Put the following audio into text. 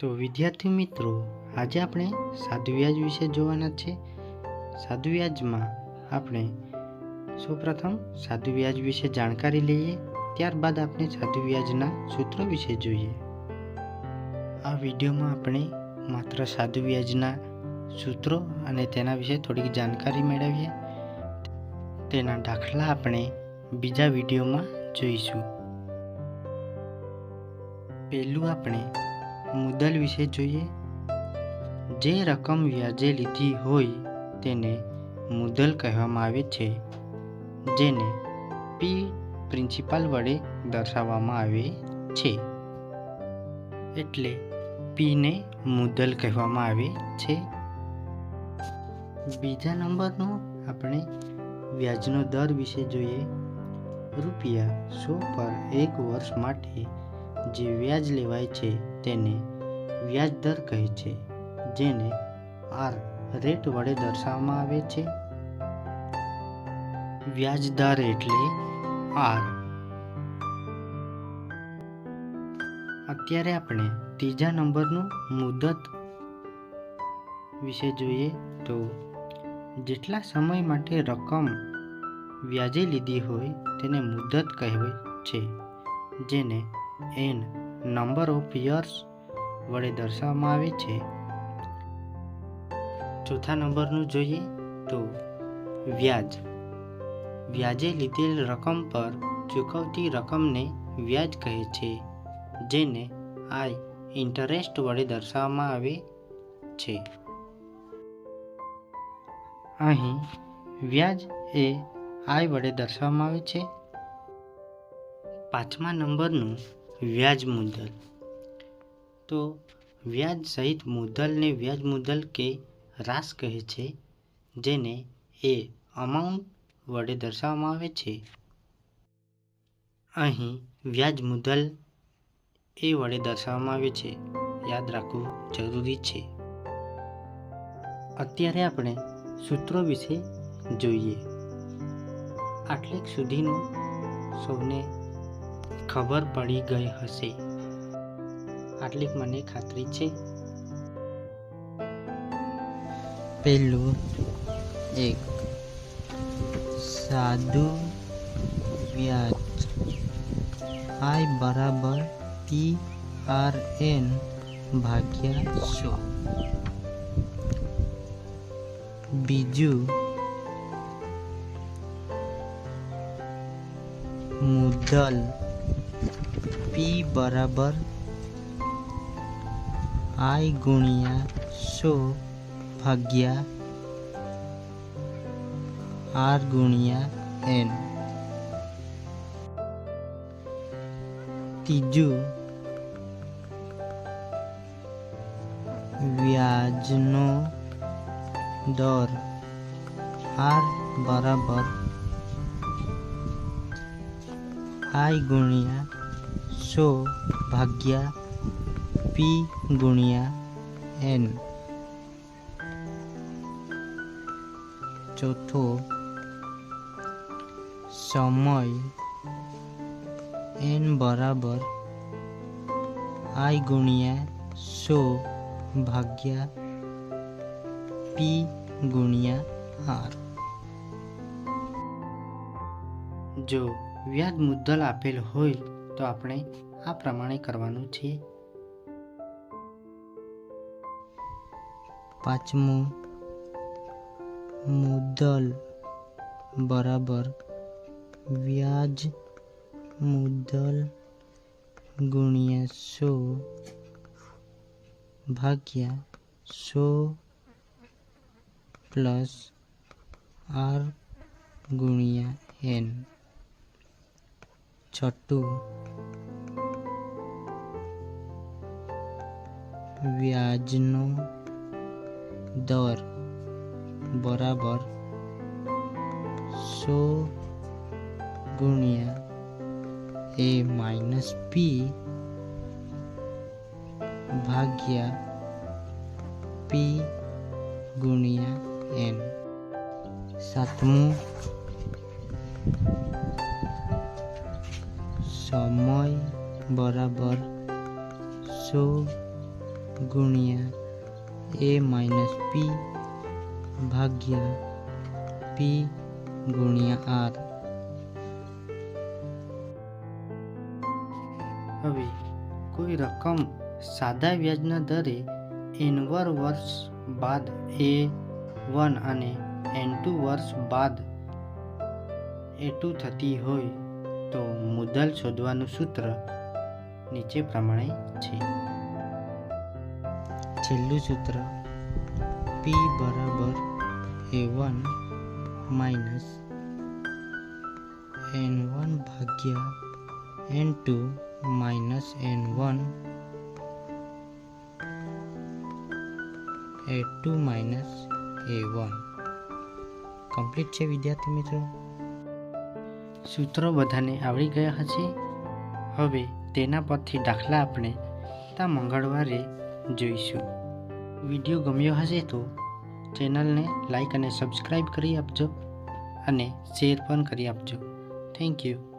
તો વિદ્યાર્થી મિત્રો, આજે આપણે સાધુવ્યાજ વિશે જોવાના છે. સાધુવ્યાજમાં આપણે સૌપ્રથમ સાધુવ્યાજ વિશે જાણકારી લઈએ, ત્યારબાદ આપણે સાધુવ્યાજના સૂત્રો વિશે જોઈએ. આ વિડીયોમાં આપણે માત્ર સાધુવ્યાજના સૂત્રો અને તેના વિશે થોડીક જાણકારી મેળવીએ. તેના દાખલા આપણે બીજા વિડીયોમાં જોઈશું. પહેલું આપણે મુદલ વિશે જોઈએ? જે રકમ વ્યાજે લીધી હોય તેને મુદલ કહેવામાં આવે છે, જેને પી પ્રિન્સિપાલ વડે દર્શાવવામાં આવે છે. એટલે પીને મુદલ કહેવામાં આવે છે. બીજા નંબરનો આપણે વ્યાજનો દર વિશે જોઈએ. રૂપિયા સો પર એક વર્ષ માટે જે વ્યાજ લેવાય છે તેને વ્યાજદર કહે છે, જેને આર રેટ વડે દર્શાવવામાં આવે છે. વ્યાજદર એટલે આર. અત્યારે આપણે ત્રીજા નંબરનું મુદત વિશે જોઈએ તો જેટલા સમય માટે રકમ વ્યાજે લીધી હોય તેને મુદત કહેવાય છે, જેને એન નંબર ઓફ યર્સ વડે દર્શાવવામાં આવે છે. ચોથા નંબરનું જોઈએ તો વ્યાજ. વ્યાજે લીધેલ રકમ પર ચૂકવતી રકમને વ્યાજ કહે છે, જેને આઈ ઇન્ટરેસ્ટ વડે દર્શાવવામાં આવે છે. અહીં વ્યાજ એ આઈ વડે દર્શાવવામાં આવે છે. પાંચમા નંબરનું વ્યાજ મુદ્દલ. તો વ્યાજ સહિત મુદ્દલને વ્યાજ મુદ્દલ કે રાસ કહે છે, જેને એ અમાઉન્ટ વડે દર્શાવવામાં આવે છે. અહીં વ્યાજ મુદ્દલ એ વડે દર્શાવવામાં આવે છે. યાદ રાખવું જરૂરી છે. અત્યારે આપણે સૂત્રો વિશે જોઈએ. આટલેક સુધીનું સૌને ખબર પડી ગઈ હશે. આટલી મને ખાતરી છે. પેલું એક સાદું વ્યાજ. આઈ બરાબર પી આર એન ભાગ્યા સો. બીજું મુદ્દલ પી બરાબર આઈ ગુણ્યા સો ભાગ્યા આર ગુણ્યા એન ત્રીજું વ્યાજનો દર આર બરાબર આઈ ગુણ્યા સો ભાગ્યા પી ગુણ્યા એન. ચોથો, સમય એન બરાબર આઈ ગુણ્યા સો ભાગ્યા પી ગુણ્યા આર. જો વ્યાજ મુદ્દલ આપેલ હોય તો આપણે આ પ્રમાણે કરવાનું છે. પાંચમું મુદ્દલ બરાબર વ્યાજ મુદ્દલ ગુણ્યા સો ભાગ્યા સો પ્લસ આર ગુણ્યા એન. છઠ્ઠું. વ્યાજનો દર બરાબર સો ગુણ્યા એ માઇનસ પી ભાગ્યા પી ગુણ્યા એન. સાતમું. સમય બરાબર સો ગુણ્યા એ માઇનસ પી ભાગ્યા પી ગુણ્યા આર હવે કોઈ રકમ સાદા વ્યાજના દરે એનવર વર્ષ બાદ એ વન અને એન ટુ વર્ષ બાદ એ ટુ થતી હોય તો મુદ્દલ શોધવાનું સૂત્ર નીચે પ્રમાણે છે. છેલ્લું સૂત્ર પી બરાબર A one minus N one ભાગ્યા N two minus N one A two minus A one complete છે વિદ્યાર્થી મિત્રો? સૂત્રો બધાને આવડી ગયા હશે? હવે તેના પરથી દાખલા આપણે તા મંગળવારે જોઈશું. વીડિયો ગમ્યો હશે તો ચેનલને લાઈક અને સબસ્ક્રાઈબ કરી આપજો અને શેર પણ કરી આપજો. Thank you.